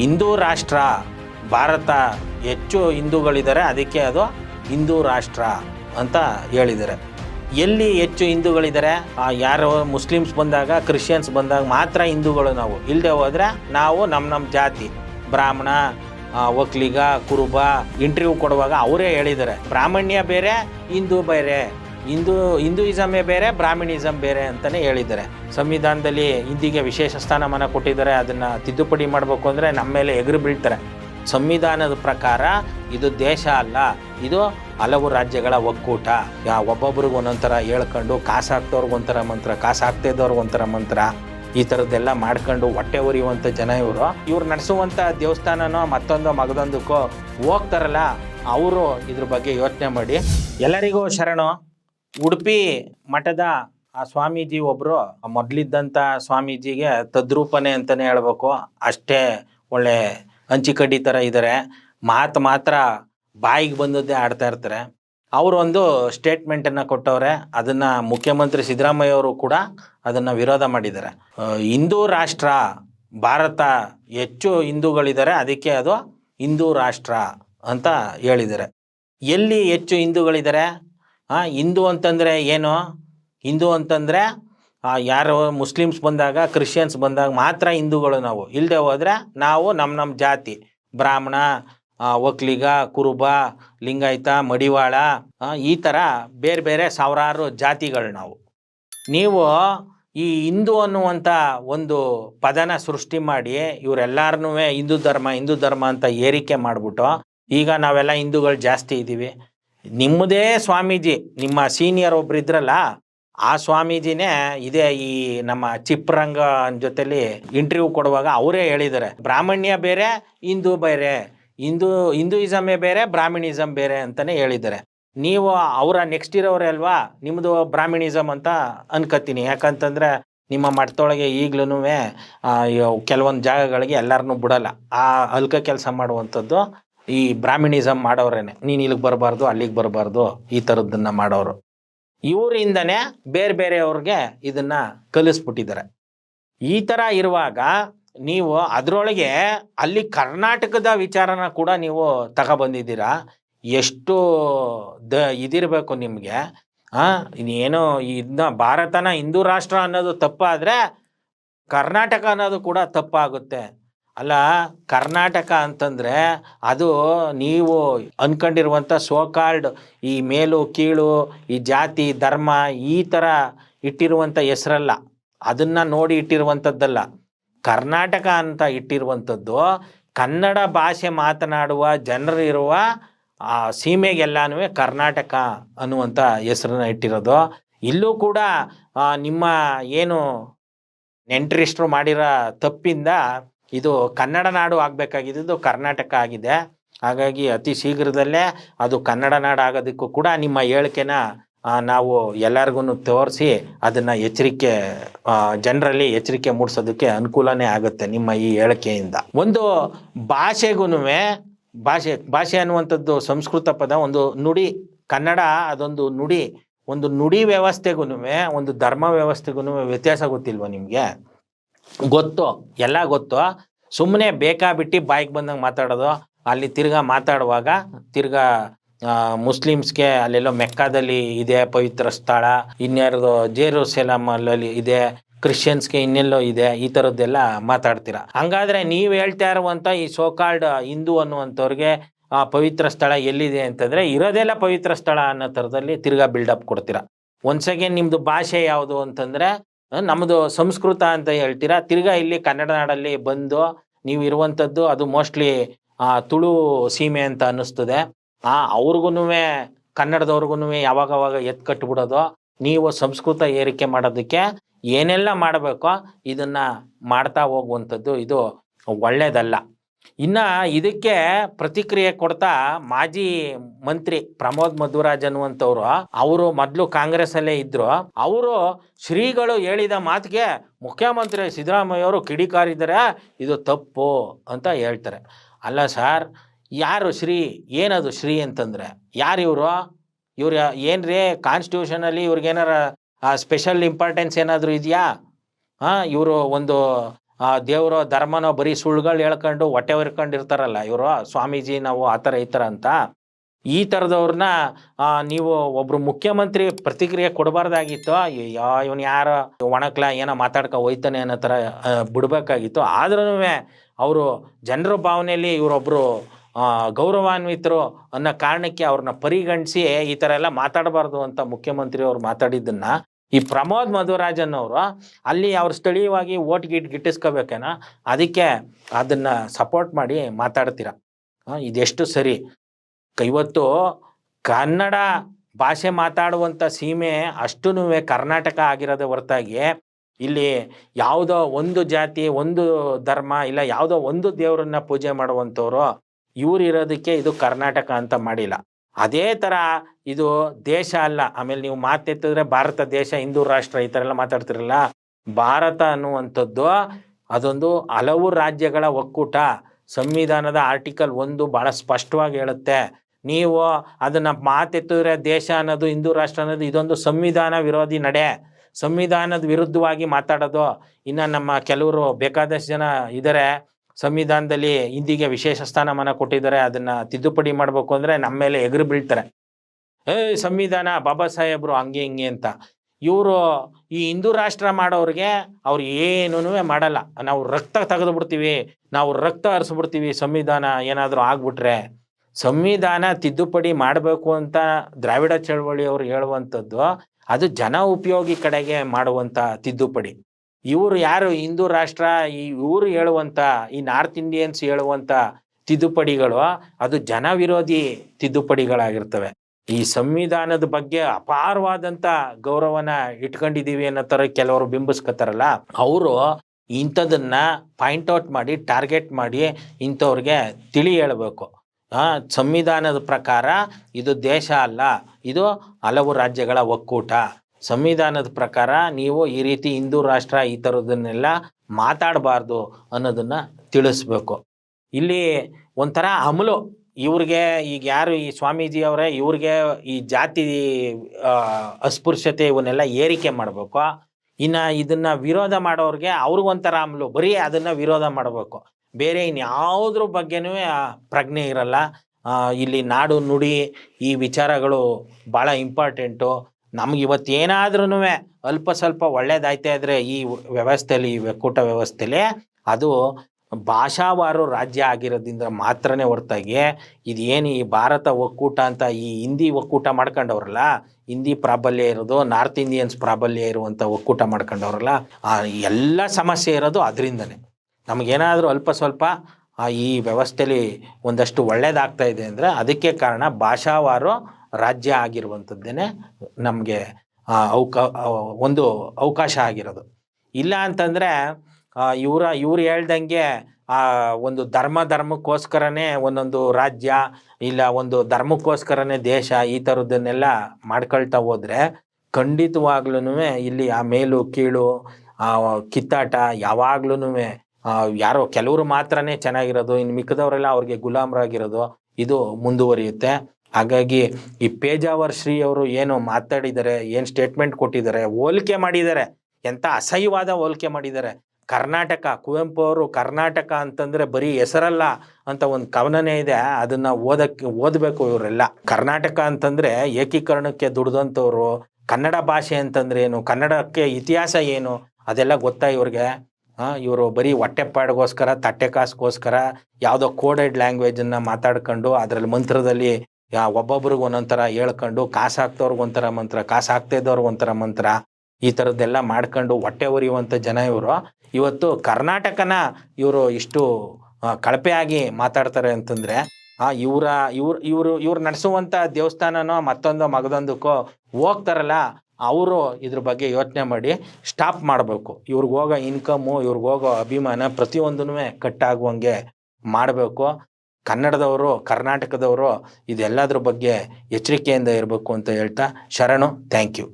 ಹಿಂದೂ ರಾಷ್ಟ್ರ, ಭಾರತ ಹೆಚ್ಚು ಹಿಂದೂಗಳಿದ್ದಾರೆ, ಅದಕ್ಕೆ ಅದು ಹಿಂದೂ ರಾಷ್ಟ್ರ ಅಂತ ಹೇಳಿದ್ದಾರೆ. ಎಲ್ಲಿ ಹೆಚ್ಚು ಹಿಂದೂಗಳಿದ್ದಾರೆ? ಯಾರು ಮುಸ್ಲಿಮ್ಸ್ ಬಂದಾಗ, ಕ್ರಿಶ್ಚಿಯನ್ಸ್ ಬಂದಾಗ ಮಾತ್ರ ಹಿಂದೂಗಳು ನಾವು. ಇಲ್ಲದೆ ಹೋದರೆ ನಾವು ನಮ್ಮ ನಮ್ಮ ಜಾತಿ, ಬ್ರಾಹ್ಮಣ ಒಕ್ಲಿಗ ಕುರುಬ, ಇಂಟರ್ವ್ಯೂ ಕೊಡುವಾಗ ಅವರೇ ಹೇಳಿದ್ದಾರೆ. ಬ್ರಾಹ್ಮಣ್ಯ ಬೇರೆ, ಹಿಂದೂ ಬೇರೆ. ಹಿಂದೂ ಹಿಂದೂಯಿಸಮೇ ಬೇರೆ ಬ್ರಾಹ್ಮಣಿಸಮ್ ಬೇರೆ ಅಂತಲೇ ಹೇಳಿದ್ದಾರೆ. ಸಂವಿಧಾನದಲ್ಲಿ ಹಿಂದಿಗೆ ವಿಶೇಷ ಸ್ಥಾನಮಾನ ಕೊಟ್ಟಿದ್ದಾರೆ, ಅದನ್ನು ತಿದ್ದುಪಡಿ ಮಾಡಬೇಕು ಅಂದರೆ ನಮ್ಮ ಮೇಲೆ ಎಗರು ಬೀಳ್ತಾರೆ. ಸಂವಿಧಾನದ ಪ್ರಕಾರ ಇದು ದೇಶ ಅಲ್ಲ, ಇದು ಹಲವು ರಾಜ್ಯಗಳ ಒಕ್ಕೂಟ. ಒಬ್ಬೊಬ್ರಿಗೆ ಒಂದೊಂಥರ ಹೇಳ್ಕೊಂಡು ಕಾಸು ಹಾಕ್ದವ್ರಿಗೆ ಒಂಥರ ಮಂತ್ರ, ಕಾಸು ಹಾಕ್ತಾ ಇದ್ದವ್ರಿಗೆ ಒಂಥರ ಮಂತ್ರ. ಈ ಥರದ್ದೆಲ್ಲ ಮಾಡ್ಕೊಂಡು ಹೊಟ್ಟೆ ಉರಿಯುವಂಥ ಜನ ಇವರು. ಇವ್ರು ನಡೆಸುವಂಥ ದೇವಸ್ಥಾನನೋ ಮತ್ತೊಂದು ಮಗದೊಂದಕ್ಕೋ ಹೋಗ್ತಾರಲ್ಲ, ಅವರು ಇದ್ರ ಬಗ್ಗೆ ಯೋಚನೆ ಮಾಡಿ. ಎಲ್ಲರಿಗೂ ಶರಣು. ಉಡುಪಿ ಮಠದ ಆ ಸ್ವಾಮೀಜಿ ಒಬ್ಬರು ಮೊದಲಿದ್ದಂಥ ಸ್ವಾಮೀಜಿಗೆ ತದ್ರೂಪನೆ ಅಂತಲೇ ಹೇಳ್ಬೇಕು. ಅಷ್ಟೇ ಒಳ್ಳೆ ಹಂಚಿಕಡ್ಡಿ ಥರ ಇದ್ದಾರೆ ಮಾತು ಮಾತ್ರ ಬಾಯಿಗೆ ಬಂದದ್ದೇ ಆಡ್ತಾ ಇರ್ತಾರೆ. ಅವರೊಂದು ಸ್ಟೇಟ್ಮೆಂಟನ್ನು ಕೊಟ್ಟವ್ರೆ. ಅದನ್ನು ಮುಖ್ಯಮಂತ್ರಿ ಸಿದ್ದರಾಮಯ್ಯ ಅವರು ಕೂಡ ಅದನ್ನು ವಿರೋಧ ಮಾಡಿದ್ದಾರೆ. ಹಿಂದೂ ರಾಷ್ಟ್ರ, ಭಾರತ ಹೆಚ್ಚು ಹಿಂದೂಗಳಿದ್ದಾರೆ. ಅದಕ್ಕೆ ಅದು ಹಿಂದೂ ರಾಷ್ಟ್ರ ಅಂತ ಹೇಳಿದ್ದಾರೆ. ಎಲ್ಲಿ ಹೆಚ್ಚು ಹಿಂದೂಗಳಿದ್ದಾರೆ? ಹಿಂದೂ ಅಂತಂದರೆ ಏನು? ಹಿಂದೂ ಅಂತಂದರೆ ಯಾರು ಮುಸ್ಲಿಮ್ಸ್ ಬಂದಾಗ, ಕ್ರಿಶ್ಚಿಯನ್ಸ್ ಬಂದಾಗ ಮಾತ್ರ ಹಿಂದೂಗಳು ನಾವು. ಇಲ್ಲದೆ ಹೋದರೆ ನಾವು ನಮ್ಮ ನಮ್ಮ ಜಾತಿ. ಬ್ರಾಹ್ಮಣ ಒಕ್ಲಿಗ, ಕುರುಬ, ಲಿಂಗಾಯತ, ಮಡಿವಾಳ ಈ ಥರ ಬೇರೆ ಬೇರೆ ಸಾವಿರಾರು ಜಾತಿಗಳು ನಾವು. ನೀವು ಈ ಹಿಂದೂ ಅನ್ನುವಂಥ ಒಂದು ಪದನ ಸೃಷ್ಟಿ ಮಾಡಿ ಇವರೆಲ್ಲರನ್ನೂ ಹಿಂದೂ ಧರ್ಮ ಹಿಂದೂ ಧರ್ಮ ಅಂತ ಏರಿಕೆ ಮಾಡಿಬಿಟ್ಟು, ಈಗ ನಾವೆಲ್ಲ ಹಿಂದೂಗಳು ಜಾಸ್ತಿ ಇದ್ದೀವಿ ನಿಮ್ಮದೇ ಸ್ವಾಮೀಜಿ, ನಿಮ್ಮ ಸೀನಿಯರ್ ಒಬ್ರು ಇದ್ರಲ್ಲ, ಆ ಸ್ವಾಮೀಜಿನೇ ಇದೇ ಈ ನಮ್ಮ ಚಿಪ್ರಂಗ ಜೊತೆಲಿ ಇಂಟರ್ವ್ಯೂ ಕೊಡುವಾಗ ಅವರೇ ಹೇಳಿದ್ದಾರೆ. ಬ್ರಾಹ್ಮಣ್ಯ ಬೇರೆ, ಹಿಂದೂ ಬೇರೆ, ಹಿಂದೂ ಹಿಂದೂಯಿಸಮೇ ಬೇರೆ ಬ್ರಾಹ್ಮಣಿಸಮ್ ಬೇರೆ ಅಂತಲೇ ಹೇಳಿದ್ದಾರೆ. ನೀವು ಅವರ ನೆಕ್ಸ್ಟ್ ಇರೋರೇ ಅಲ್ವಾ? ನಿಮ್ಮದು ಬ್ರಾಹ್ಮಣಿಸಮ್ ಅಂತ ಅನ್ಕೋತೀನಿ ಯಾಕಂತಂದರೆ ನಿಮ್ಮ ಮಠದೊಳಗೆ ಈಗ್ಲೂ ಕೆಲವೊಂದು ಜಾಗಗಳಿಗೆ ಎಲ್ಲರನ್ನೂ ಬಿಡಲ್ಲ. ಆ, ಅಲ್ಕ ಕೆಲಸ ಮಾಡುವಂಥದ್ದು ಈ ಬ್ರಾಹ್ಮಣಿಸಮ್ ಮಾಡೋರೇನೆ. ನೀನು ಇಲ್ಲಿಗೆ ಬರಬಾರ್ದು, ಅಲ್ಲಿಗೆ ಬರಬಾರ್ದು, ಈ ಥರದ್ದನ್ನು ಮಾಡೋರು. ಇವರಿಂದನೇ ಬೇರೆ ಬೇರೆಯವ್ರಿಗೆ ಇದನ್ನ ಕಲಿಸ್ಬಿಟ್ಟಿದ್ದಾರೆ. ಈ ಥರ ಇರುವಾಗ ನೀವು ಅದರೊಳಗೆ ಅಲ್ಲಿ ಕರ್ನಾಟಕದ ವಿಚಾರನ ಕೂಡ ನೀವು ತಗೊಬಂದಿದ್ದೀರಾ? ಎಷ್ಟು ದ ಇದಿರಬೇಕು ನಿಮಗೆ? ಇನ್ನೇನು ಇದನ್ನ ಭಾರತನ ಹಿಂದೂ ರಾಷ್ಟ್ರ ಅನ್ನೋದು ತಪ್ಪಾದರೆ ಕರ್ನಾಟಕ ಅನ್ನೋದು ಕೂಡ ತಪ್ಪಾಗುತ್ತೆ. ಅಲ್ಲ, ಕರ್ನಾಟಕ ಅಂತಂದರೆ ಅದು ನೀವು ಅನ್ಕೊಂಡಿರುವಂಥ ಸೋಕಾರ್ಡ್, ಈ ಮೇಲು, ಕೀಳು, ಈ ಜಾತಿ, ಧರ್ಮ, ಈ ಥರ ಇಟ್ಟಿರುವಂಥ ಹೆಸರಲ್ಲ. ಅದನ್ನು ನೋಡಿ ಇಟ್ಟಿರುವಂಥದ್ದಲ್ಲ. ಕರ್ನಾಟಕ ಅಂತ ಇಟ್ಟಿರುವಂಥದ್ದು ಕನ್ನಡ ಭಾಷೆ ಮಾತನಾಡುವ ಜನರಿರುವ ಆ ಸೀಮೆಗೆಲ್ಲಾನು ಕರ್ನಾಟಕ ಅನ್ನುವಂಥ ಹೆಸರನ್ನ ಇಟ್ಟಿರೋದು. ಇಲ್ಲೂ ಕೂಡ ನಿಮ್ಮ ಏನು ನೆಂಟರಿಷ್ಟರು ಮಾಡಿರೋ ತಪ್ಪಿಂದ ಇದು ಕನ್ನಡ ನಾಡು ಆಗಬೇಕಾಗಿದ್ದು ಕರ್ನಾಟಕ ಆಗಿದೆ. ಹಾಗಾಗಿ ಅತಿ ಶೀಘ್ರದಲ್ಲೇ ಅದು ಕನ್ನಡ ನಾಡು ಆಗೋದಕ್ಕೂ ಕೂಡ ನಿಮ್ಮ ಹೇಳಿಕೆನ ನಾವು ಎಲ್ಲರಿಗೂ ತೋರಿಸಿ ಅದನ್ನು ಎಚ್ಚರಿಕೆ ಜನರಲ್ಲಿ ಎಚ್ಚರಿಕೆ ಮೂಡಿಸೋದಕ್ಕೆ ಅನುಕೂಲನೇ ಆಗುತ್ತೆ ನಿಮ್ಮ ಈ ಹೇಳಿಕೆಯಿಂದ. ಒಂದು ಭಾಷೆಗೂ ಭಾಷೆ ಭಾಷೆ ಅನ್ನುವಂಥದ್ದು ಸಂಸ್ಕೃತ ಪದ, ಒಂದು ನುಡಿ, ಕನ್ನಡ ಅದೊಂದು ನುಡಿ, ಒಂದು ನುಡಿ ವ್ಯವಸ್ಥೆಗೂ ಒಂದು ಧರ್ಮ ವ್ಯವಸ್ಥೆಗೂ ವ್ಯತ್ಯಾಸ ಗೊತ್ತಿಲ್ವ ನಿಮಗೆ? ಗೊತ್ತು? ಎಲ್ಲ ಗೊತ್ತು? ಸುಮ್ಮನೆ ಬೇಕಾಬಿಟ್ಟು ಬಾಯಿಗೆ ಬಂದಂಗೆ ಮಾತಾಡೋದು. ಅಲ್ಲಿ ತಿರ್ಗಾ ಮಾತಾಡುವಾಗ ತಿರ್ಗಾ ಮುಸ್ಲಿಮ್ಸ್ಗೆ ಅಲ್ಲೆಲ್ಲೋ ಮೆಕ್ಕಾದಲ್ಲಿ ಇದೆ ಪವಿತ್ರ ಸ್ಥಳ. ಇನ್ಯಾರ್ದು ಜೇರುಸೆಲಮ್ ಅಲ್ಲಿ ಇದೆ. ಕ್ರಿಶ್ಚಿಯನ್ಸ್ಗೆ ಇನ್ನೆಲ್ಲೋ ಇದೆ. ಈ ಥರದ್ದೆಲ್ಲ ಮಾತಾಡ್ತೀರಾ? ಹಂಗಾದ್ರೆ ನೀವು ಹೇಳ್ತಾ ಇರುವಂಥ ಈ ಸೋಕಾಲ್ಡ್ ಹಿಂದೂ ಅನ್ನುವಂಥವ್ರಿಗೆ ಆ ಪವಿತ್ರ ಸ್ಥಳ ಎಲ್ಲಿದೆ ಅಂತಂದ್ರೆ ಇರೋದೆಲ್ಲ ಪವಿತ್ರ ಸ್ಥಳ ಅನ್ನೋ ಥರದಲ್ಲಿ ತಿರ್ಗಾ ಬಿಲ್ಡಪ್ ಕೊಡ್ತೀರಾ? ಒಂದ್ ಸೆಕೆಂಡ್ ನಿಮ್ಮದು ಭಾಷೆ ಯಾವುದು ಅಂತಂದ್ರೆ ನಮ್ಮದು ಸಂಸ್ಕೃತ ಅಂತ ಹೇಳ್ತೀರಾ? ತಿರ್ಗಾ ಇಲ್ಲಿ ಕನ್ನಡ ನಾಡಲ್ಲಿ ಬಂದು ನೀವು ಇರುವಂಥದ್ದು ಅದು ಮೋಸ್ಟ್ಲಿ ತುಳು ಸೀಮೆ ಅಂತ ಅನ್ನಿಸ್ತದೆ. ಆ ಅವ್ರಿಗೂ ಕನ್ನಡದವ್ರಿಗೂ ಯಾವಾಗ ಅವಾಗ ಎತ್ ಕಟ್ಬಿಡೋದು, ನೀವು ಸಂಸ್ಕೃತ ಏರಿಕೆ ಮಾಡೋದಕ್ಕೆ ಏನೆಲ್ಲ ಮಾಡಬೇಕೋ ಇದನ್ನ ಮಾಡ್ತಾ ಹೋಗುವಂಥದ್ದು ಇದು ಒಳ್ಳೇದಲ್ಲ. ಇನ್ನ ಇದಕ್ಕೆ ಪ್ರತಿಕ್ರಿಯೆ ಕೊಡ್ತಾ ಮಾಜಿ ಮಂತ್ರಿ ಪ್ರಮೋದ್ ಮಧುರಾಜ್ ಅನ್ನುವಂಥವ್ರು, ಅವರು ಮೊದಲು ಕಾಂಗ್ರೆಸ್ ಅಲ್ಲೇ ಇದ್ರು. ಅವರು ಶ್ರೀಗಳು ಹೇಳಿದ ಮಾತಿಗೆ ಮುಖ್ಯಮಂತ್ರಿ ಸಿದ್ದರಾಮಯ್ಯ ಅವರು ಕಿಡಿಕಾರಿದ್ದಾರೆ, ಇದು ತಪ್ಪು ಅಂತ ಹೇಳ್ತಾರೆ. ಅಲ್ಲ ಸರ್, ಯಾರು ಶ್ರೀ, ಏನದು ಶ್ರೀ ಅಂತಂದರೆ? ಯಾರು ಇವರು? ಇವ್ರು ರೀ ಕಾನ್ಸ್ಟಿಟ್ಯೂಷನಲ್ಲಿ ಇವ್ರಿಗೇನಾರ ಸ್ಪೆಷಲ್ ಇಂಪಾರ್ಟೆನ್ಸ್ ಏನಾದರೂ ಇದೆಯಾ? ಹಾಂ, ಇವರು ಒಂದು ದೇವರೋ ಧರ್ಮನೋ ಬರೀ ಸುಳ್ಳುಗಳು ಹೇಳ್ಕೊಂಡು ಹೊಟ್ಟೆ ಹೊರ್ಕೊಂಡಿರ್ತಾರಲ್ಲ ಇವರು, ಸ್ವಾಮೀಜಿ ನಾವು ಆ ಥರ ಈ ಥರ ಅಂತ. ಈ ಥರದವ್ರನ್ನ ನೀವು ಒಬ್ಬರು ಮುಖ್ಯಮಂತ್ರಿ ಪ್ರತಿಕ್ರಿಯೆ ಕೊಡಬಾರ್ದಾಗಿತ್ತು ಇವನು ಯಾರೋ ಒಣಕ್ಲ ಏನೋ ಮಾತಾಡ್ಕ ಹೋಯ್ತಾನೆ ಅನ್ನೋ ಥರ ಬಿಡಬೇಕಾಗಿತ್ತು. ಆದ್ರೂ ಅವರು ಜನರ ಭಾವನೆಯಲ್ಲಿ ಇವರೊಬ್ಬರು ಗೌರವಾನ್ವಿತರು ಅನ್ನೋ ಕಾರಣಕ್ಕೆ ಅವ್ರನ್ನ ಪರಿಗಣಿಸಿ ಈ ಥರ ಎಲ್ಲ ಮಾತಾಡಬಾರ್ದು ಅಂತ ಮುಖ್ಯಮಂತ್ರಿ ಅವ್ರು ಮಾತಾಡಿದ್ದನ್ನ ಈ ಪ್ರಮೋದ್ ಮಧುರಾಜನ್ ಅವರು, ಅಲ್ಲಿ ಅವ್ರು ಸ್ಥಳೀಯವಾಗಿ ಓಟ್ ಗಿಟ್ ಗಿಟ್ಟಿಸ್ಕೋಬೇಕೇನ, ಅದಕ್ಕೆ ಅದನ್ನ ಸಪೋರ್ಟ್ ಮಾಡಿ ಮಾತಾಡ್ತೀರ? ಇದೆಷ್ಟು ಸರಿ. ಇವತ್ತು ಕನ್ನಡ ಭಾಷೆ ಮಾತಾಡುವಂಥ ಸೀಮೆ ಅಷ್ಟೂ ಕರ್ನಾಟಕ ಆಗಿರೋದೇ ಹೊರತಾಗಿ, ಇಲ್ಲಿ ಯಾವುದೋ ಒಂದು ಜಾತಿ, ಒಂದು ಧರ್ಮ ಇಲ್ಲ, ಯಾವುದೋ ಒಂದು ದೇವರನ್ನ ಪೂಜೆ ಮಾಡುವಂಥವ್ರು, ಇವ್ರು ಇರೋದಕ್ಕೆ ಇದು ಕರ್ನಾಟಕ ಅಂತ ಮಾಡಿಲ್ಲ. ಅದೇ ಥರ ಇದು ದೇಶ ಅಲ್ಲ. ಆಮೇಲೆ ನೀವು ಮಾತೆತ್ತಿದ್ರೆ ಭಾರತ ದೇಶ, ಹಿಂದೂ ರಾಷ್ಟ್ರ, ಈ ಥರ ಎಲ್ಲ ಮಾತಾಡ್ತಿರಲ್ಲ. ಭಾರತ ಅನ್ನುವಂಥದ್ದು ಅದೊಂದು ಹಲವು ರಾಜ್ಯಗಳ ಒಕ್ಕೂಟ. ಸಂವಿಧಾನದ ಆರ್ಟಿಕಲ್ ಒಂದು ಭಾಳ ಸ್ಪಷ್ಟವಾಗಿ ಹೇಳುತ್ತೆ. ನೀವು ಅದನ್ನು ಮಾತೆತ್ತಿದ್ರೆ ದೇಶ ಅನ್ನೋದು, ಹಿಂದೂ ರಾಷ್ಟ್ರ ಅನ್ನೋದು ಇದೊಂದು ಸಂವಿಧಾನ ವಿರೋಧಿ ನಡೆ. ಸಂವಿಧಾನದ ವಿರುದ್ಧವಾಗಿ ಮಾತಾಡೋದು. ಇನ್ನು ನಮ್ಮ ಕೆಲವರು ಬೇಕಾದಷ್ಟು ಜನ ಇದ್ದಾರೆ ಸಂವಿಧಾನದಲ್ಲಿ ಹಿಂದಿಗೆ ವಿಶೇಷ ಸ್ಥಾನಮಾನ ಕೊಟ್ಟಿದ್ದಾರೆ, ಅದನ್ನ ತಿದ್ದುಪಡಿ ಮಾಡಬೇಕು ಅಂದ್ರೆ ನಮ್ಮ ಮೇಲೆ ಎಗರು ಬೀಳ್ತಾರೆ. ಏ, ಸಂವಿಧಾನ, ಬಾಬಾ ಸಾಹೇಬ್ರು ಹಂಗೆ ಹಿಂಗೆ ಅಂತ. ಇವರು ಈ ಹಿಂದೂ ರಾಷ್ಟ್ರ ಮಾಡೋರಿಗೆ ಅವ್ರು ಏನೂ ಮಾಡಲ್ಲ. ನಾವು ರಕ್ತ ತೆಗೆದು ಬಿಡ್ತೀವಿ ನಾವು ರಕ್ತ ಹರಿಸ್ಬಿಡ್ತೀವಿ, ಸಂವಿಧಾನ ಏನಾದರೂ ಆಗ್ಬಿಟ್ರೆ. ಸಂವಿಧಾನ ತಿದ್ದುಪಡಿ ಮಾಡಬೇಕು ಅಂತ ದ್ರಾವಿಡ ಚಳವಳಿಯವರು ಹೇಳುವಂಥದ್ದು, ಅದು ಜನ ಉಪಯೋಗಿ ಕಡೆಗೆ ಮಾಡುವಂಥ ತಿದ್ದುಪಡಿ. ಇವರು ಯಾರು? ಹಿಂದೂ ರಾಷ್ಟ್ರ, ಈ ಇವರು ಹೇಳುವಂಥ ಈ ನಾರ್ತ್ ಇಂಡಿಯನ್ಸ್ ಹೇಳುವಂಥ ತಿದ್ದುಪಡಿಗಳು, ಅದು ಜನ ವಿರೋಧಿ ತಿದ್ದುಪಡಿಗಳಾಗಿರ್ತವೆ. ಈ ಸಂವಿಧಾನದ ಬಗ್ಗೆ ಅಪಾರವಾದಂಥ ಗೌರವನ ಇಟ್ಕೊಂಡಿದ್ದೀವಿ ಅನ್ನೋ ಥರ ಕೆಲವರು ಬಿಂಬಿಸ್ಕೊತಾರಲ್ಲ, ಅವರು ಇಂಥದನ್ನ ಪಾಯಿಂಟ್ ಔಟ್ ಮಾಡಿ, ಟಾರ್ಗೆಟ್ ಮಾಡಿ ಇಂಥವ್ರಿಗೆ ತಿಳಿ ಹೇಳಬೇಕು. ಸಂವಿಧಾನದ ಪ್ರಕಾರ ಇದು ದೇಶ ಅಲ್ಲ, ಇದು ಹಲವು ರಾಜ್ಯಗಳ ಒಕ್ಕೂಟ. ಸಂವಿಧಾನದ ಪ್ರಕಾರ ನೀವು ಈ ರೀತಿ ಹಿಂದೂ ರಾಷ್ಟ್ರ ಈ ಥರದನ್ನೆಲ್ಲ ಮಾತಾಡಬಾರ್ದು ಅನ್ನೋದನ್ನ ತಿಳಿಸ್ಬೇಕು. ಇಲ್ಲಿ ಒಂಥರ ಅಮಲು. ಇವ್ರಿಗೆ ಈಗ ಯಾರು ಈ ಸ್ವಾಮೀಜಿ ಅವರೇ, ಇವ್ರಿಗೆ ಈ ಜಾತಿ ಅಸ್ಪೃಶ್ಯತೆ ಇವನ್ನೆಲ್ಲ ಏರಿಕೆ ಮಾಡಬೇಕು. ಇನ್ನು ಇದನ್ನು ವಿರೋಧ ಮಾಡೋರಿಗೆ ಅವ್ರಿಗೊಂಥರ ಅಮಲು. ಬರೀ ಅದನ್ನು ವಿರೋಧ ಮಾಡಬೇಕು. ಬೇರೆ ಇನ್ಯಾವುದ್ರ ಬಗ್ಗೆನೂ ಪ್ರಜ್ಞೆ ಇರಲ್ಲ. ಇಲ್ಲಿ ನಾಡು ನುಡಿ ಈ ವಿಚಾರಗಳು ಭಾಳ ಇಂಪಾರ್ಟೆಂಟು ನಮ್ಗೆ ಇವತ್ತು ಏನಾದ್ರೂ ಅಲ್ಪ ಸ್ವಲ್ಪ ಒಳ್ಳೇದಾಯ್ತಾ ಇದ್ರೆ ಈ ವ್ಯವಸ್ಥೆಯಲ್ಲಿ ಈ ಒಕ್ಕೂಟ ವ್ಯವಸ್ಥೆಯಲ್ಲಿ ಅದು ಭಾಷಾವಾರು ರಾಜ್ಯ ಆಗಿರೋದ್ರಿಂದ ಮಾತ್ರನೇ ಹೊರತಾಗಿ ಇದೇನು ಈ ಭಾರತ ಒಕ್ಕೂಟ ಅಂತ ಈ ಹಿಂದಿ ಒಕ್ಕೂಟ ಮಾಡ್ಕೊಂಡವ್ರಲ್ಲ, ಹಿಂದಿ ಪ್ರಾಬಲ್ಯ ಇರೋದು, ನಾರ್ತ್ ಇಂಡಿಯನ್ಸ್ ಪ್ರಾಬಲ್ಯ ಇರುವಂಥ ಒಕ್ಕೂಟ ಮಾಡ್ಕೊಂಡವ್ರಲ್ಲ, ಆ ಎಲ್ಲ ಸಮಸ್ಯೆ ಇರೋದು ಅದರಿಂದನೇ. ನಮಗೇನಾದರೂ ಅಲ್ಪ ಸ್ವಲ್ಪ ಈ ವ್ಯವಸ್ಥೆಯಲ್ಲಿ ಒಂದಷ್ಟು ಒಳ್ಳೇದಾಗ್ತಾ ಇದೆ ಅಂದರೆ ಅದಕ್ಕೆ ಕಾರಣ ಭಾಷಾವಾರು ರಾಜ್ಯ ಆಗಿರುವಂಥದ್ದೇನೆ ನಮಗೆ ಅವಕ ಒಂದು ಅವಕಾಶ ಆಗಿರೋದು. ಇಲ್ಲ ಅಂತಂದರೆ ಇವರ, ಇವ್ರು ಹೇಳ್ದಂಗೆ, ಆ, ಒಂದು ಧರ್ಮ, ಧರ್ಮಕ್ಕೋಸ್ಕರನೇ ಒಂದೊಂದು ರಾಜ್ಯ, ಇಲ್ಲ ಒಂದು ಧರ್ಮಕ್ಕೋಸ್ಕರನೇ ದೇಶ ಈ ಥರದ್ದನ್ನೆಲ್ಲ ಮಾಡ್ಕೊಳ್ತಾ ಹೋದ್ರೆ ಖಂಡಿತವಾಗ್ಲೂ ಇಲ್ಲಿ ಆ ಮೇಲು, ಕೀಳು, ಆ, ಕಿತ್ತಾಟ ಯಾವಾಗ್ಲೂ ಯಾರೋ ಕೆಲವರು ಮಾತ್ರನೇ ಚೆನ್ನಾಗಿರೋದು, ಇನ್ನು ಮಿಕ್ಕದವರೆಲ್ಲ ಅವ್ರಿಗೆ ಗುಲಾಮರಾಗಿರೋದು, ಇದು ಮುಂದುವರಿಯುತ್ತೆ. ಹಾಗಾಗಿ ಈ ಪೇಜಾವರ್ ಶ್ರೀ ಅವರು ಏನು ಮಾತಾಡಿದ್ದಾರೆ ಏನು ಸ್ಟೇಟ್ಮೆಂಟ್ ಕೊಟ್ಟಿದ್ದಾರೆ, ಹೋಲಿಕೆ ಮಾಡಿದ್ದಾರೆ ಎಂಥ ಅಸಹ್ಯವಾದ ಹೋಲಿಕೆ ಮಾಡಿದ್ದಾರೆ. ಕರ್ನಾಟಕ, ಕುವೆಂಪು ಅವರು ಕರ್ನಾಟಕ ಅಂತಂದ್ರೆ ಬರೀ ಹೆಸರಲ್ಲ ಅಂತ ಒಂದು ಕವನನೇ ಇದೆ, ಅದನ್ನ ಓದಕ್ಕೆ ಓದಬೇಕು ಇವರೆಲ್ಲ. ಕರ್ನಾಟಕ ಅಂತಂದ್ರೆ ಏಕೀಕರಣಕ್ಕೆ ದುಡ್ದಂಥವ್ರು, ಕನ್ನಡ ಭಾಷೆ ಅಂತಂದ್ರೆ ಏನು, ಕನ್ನಡಕ್ಕೆ ಇತಿಹಾಸ ಏನು, ಅದೆಲ್ಲ ಗೊತ್ತಾ ಇವ್ರಿಗೆ? ಇವರು ಬರೀ ಹೊಟ್ಟೆಪಾಡಿಗೋಸ್ಕರ ತಟ್ಟೆ ಕಾಸ್ಗೋಸ್ಕರ, ಯಾವುದೋ ಕೋಡೆಡ್ ಲ್ಯಾಂಗ್ವೇಜನ್ನು ಮಾತಾಡ್ಕೊಂಡು ಅದರಲ್ಲಿ ಮಂತ್ರದಲ್ಲಿ ಯಾ- ಒಬ್ಬೊಬ್ರಿಗೆ ಒಂದೊಂಥರ ಹೇಳ್ಕೊಂಡು ಕಾಸು ಹಾಕ್ದವ್ರಿಗೆ ಒಂಥರ ಮಂತ್ರ, ಕಾಸು ಹಾಕ್ತಾ ಇದ್ದವ್ರಿಗೆ ಒಂಥರ ಮಂತ್ರ, ಈ ಥರದ್ದೆಲ್ಲ ಮಾಡ್ಕೊಂಡು ಹೊಟ್ಟೆ ಉರಿಯುವಂಥ ಜನ ಇವರು. ಇವತ್ತು ಕರ್ನಾಟಕನ ಇವರು ಇಷ್ಟು ಕಳಪೆಯಾಗಿ ಮಾತಾಡ್ತಾರೆ ಅಂತಂದರೆ, ಆ, ಇವರ, ಇವ್ರು, ಇವರು, ಇವ್ರು ನಡೆಸುವಂಥ ದೇವಸ್ಥಾನನೋ ಮತ್ತೊಂದೋ ಮಗದೊಂದಕ್ಕೋ ಹೋಗ್ತಾರಲ್ಲ, ಅವರು ಇದ್ರ ಬಗ್ಗೆ ಯೋಚನೆ ಮಾಡಿ ಸ್ಟಾಪ್ ಮಾಡಬೇಕು. ಇವ್ರಿಗೆ ಹೋಗೋ ಇನ್ಕಮು ಇವ್ರಿಗೆ ಹೋಗೋ ಅಭಿಮಾನ ಪ್ರತಿಯೊಂದೂ ಕಟ್ಟಾಗುವಂಗೆ ಮಾಡಬೇಕು. ಕನ್ನಡದವರು ಕರ್ನಾಟಕದವರು ಇದೆಲ್ಲದರ ಬಗ್ಗೆ ಎಚ್ಚರಿಕೆಯಿಂದ ಇರಬೇಕು ಅಂತ ಹೇಳ್ತಾ ಶರಣು ಥ್ಯಾಂಕ್ ಯು